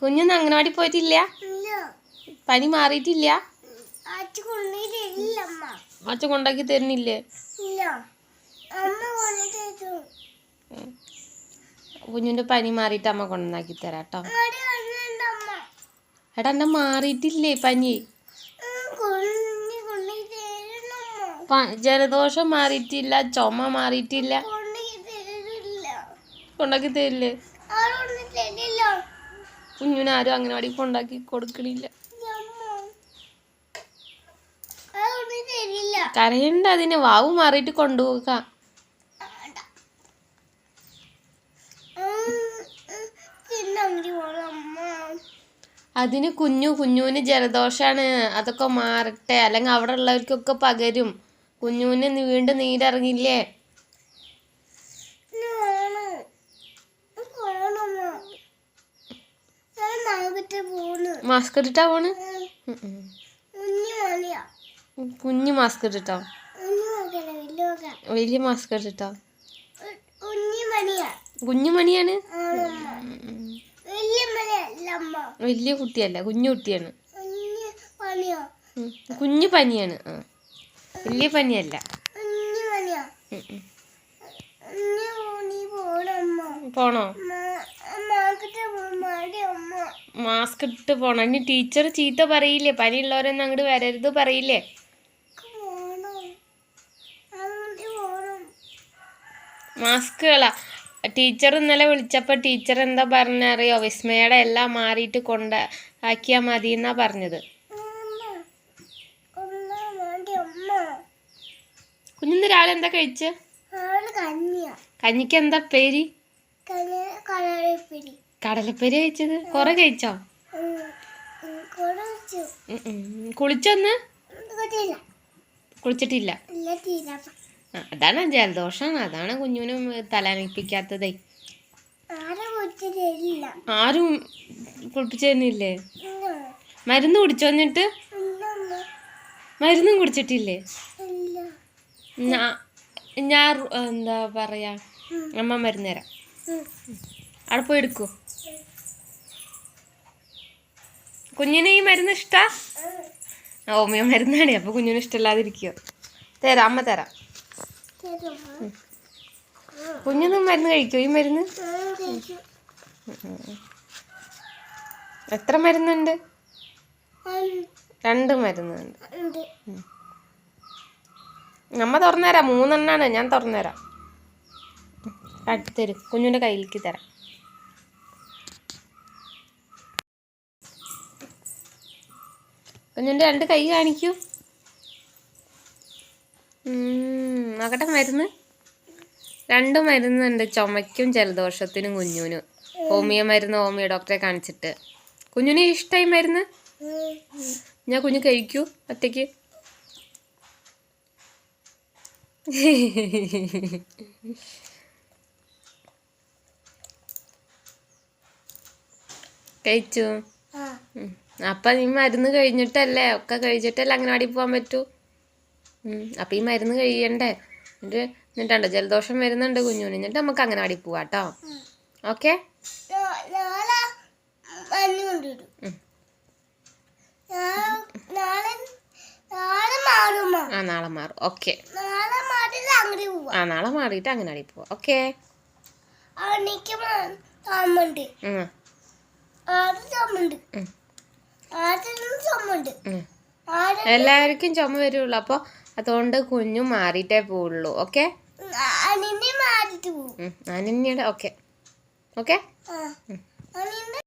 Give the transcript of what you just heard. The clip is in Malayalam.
കുഞ്ഞൊന്നും അംഗനവാടി പോയിട്ടില്ല? പനി മാറിയിട്ടില്ല? അച്ഛൻ കൊണ്ടാക്കി തരുന്നില്ലേ? കുഞ്ഞിന്റെ പനി മാറിയിട്ട് അമ്മ കൊണ്ടാക്കി തരാം കേട്ടോ എടാ എന്നെ മാറിയിട്ടില്ലേ പനി? ജലദോഷം മാറിയിട്ടില്ല ചുമ മാറിയിട്ടില്ല. കൊണ്ടാക്കി തരില്ല? കുഞ്ഞിനെ ആരും അംഗനവാടി കൊണ്ടാക്കി കൊടുക്കണില്ല. കരയണ്ട അതിന് വാവ് മാറിയിട്ട് കൊണ്ടുപോക. അതിന് കുഞ്ഞു കുഞ്ഞുവിന് ജലദോഷാണ്. അതൊക്കെ മാറട്ടെ. അല്ലെങ്കിൽ അവിടെ ഉള്ളവർക്കൊക്കെ പകരും. കുഞ്ഞുവിന് വീണ്ടും നീരിറങ്ങില്ലേ? മാസ്ക് ഇട്ടിട്ടാ പോണ്. കുഞ്ഞു മാസ്ക് ഇട്ടിട്ടോ? വലിയ മാസ്ക് ഇട്ടിട്ടോ? കുഞ്ഞു മണിയാ കുഞ്ഞു മണിയാണ്? വലിയ കുട്ടിയല്ല കുഞ്ഞു കുട്ടിയാണ്. കുഞ്ഞു പനിയാണ് ആ. വലിയ പനിയല്ല. പോണോ? മാസ്ക് ഇട്ട് പോണം ഇനി ടീച്ചർ ചീത്ത പറയില്ലേ? പനിയുള്ളവരൊന്നും അങ്ങോട്ട് വരരുത് പറയില്ലേ? മാസ്കുകളാ മാസ്ക് കള ടീച്ചർ ഇന്നലെ വിളിച്ചപ്പോൾ ടീച്ചർ എന്താ പറഞ്ഞറിയോ? വിസ്മയുടെ എല്ലാം മാറിയിട്ട് കൊണ്ട ആക്കിയാൽ മതി എന്നാ പറഞ്ഞത്. കുഞ്ഞിന്ന് രാവിലെ എന്താ കഴിച്ച്? കഞ്ഞിക്ക് എന്താ പേര്? കഞ്ഞി കടലപ്പേര് കഴിച്ചത്? കുറെ കഴിച്ചോ. കുളിച്ചൊന്ന്? കുളിച്ചിട്ടില്ല. അതാണ് ജലദോഷാണ് അതാണ് കുഞ്ഞുവിനും തലനയിപ്പിക്കാത്തതേ ആരെ കുളിപ്പിച്ചേ മരുന്ന് കുടിച്ചോ എന്നിട്ട്? മരുന്നും കുടിച്ചിട്ടില്ലേ? ഞാ ഞാൻ എന്താ പറയാ? അമ്മ മരുന്ന് തരാം. അവിടെ പോയി എടുക്കൂ. കുഞ്ഞിന് ഈ മരുന്ന് ഇഷ്ടാ? ഓമിയ മരുന്നാണ്. അപ്പൊ കുഞ്ഞിന് ഇഷ്ടമില്ലാതിരിക്കോ തരാം അമ്മ തരാം. തരുമോ? കുഞ്ഞിന് മരുന്ന് കഴിക്കോ ഈ മരുന്ന്? എത്ര മരുന്നുണ്ട്? രണ്ട് മരുന്നുണ്ട്. നമ്മ തുറന്നുതരാം. മൂന്നെണ്ണാണ്. ഞാൻ തുറന്നുതരാം. തരും. കുഞ്ഞിന്റെ കയ്യിലേക്ക് തരാം. കുഞ്ഞിന്റെ രണ്ട് കൈ കാണിക്കൂ. നോക്കട്ടെ മരുന്ന്. രണ്ട് മരുന്നുണ്ട് ചുമയ്ക്കും ജലദോഷത്തിനും കുഞ്ഞുവിനും. ഹോമിയോ മരുന്ന് ഹോമിയോ ഡോക്ടറെ കാണിച്ചിട്ട്. കുഞ്ഞിന് ഇഷ്ടമായി മരുന്ന്? ഞാൻ കുഞ്ഞു കഴിക്കൂ ഒറ്റയ്ക്ക്. കഴിച്ചു. അപ്പൊ ഈ മരുന്ന് കഴിഞ്ഞിട്ടല്ലേ? ഒക്കെ കഴിച്ചിട്ടല്ലേ അംഗനവാടി പോകാൻ പറ്റൂ? ഉം. അപ്പൊ ഈ മരുന്ന് കഴിയണ്ടേ? എന്നിട്ട് എന്നിട്ടുണ്ടോ? ജലദോഷം വരുന്നുണ്ട് കുഞ്ഞുണ്ണി. എന്നിട്ട് നമുക്ക് അംഗനവാടി പോവാട്ടോ ഓക്കെ? ആ നാളെ മാറും. ഓക്കെ. ആ നാളെ മാറിയിട്ട് അംഗനവാടി പോവാം. ഓക്കെ? എനിക്ക് ചുമണ്ട് ചുമണ്ട് എല്ലാവർക്കും ചുമ വരുള്ളൂ. അപ്പോൾ അതുകൊണ്ട് കുഞ്ഞു മാറിയിട്ടേ പോവുള്ളൂ. ഓക്കെ? അനന്യയുടെ ഓക്കെ. ഓക്കെ?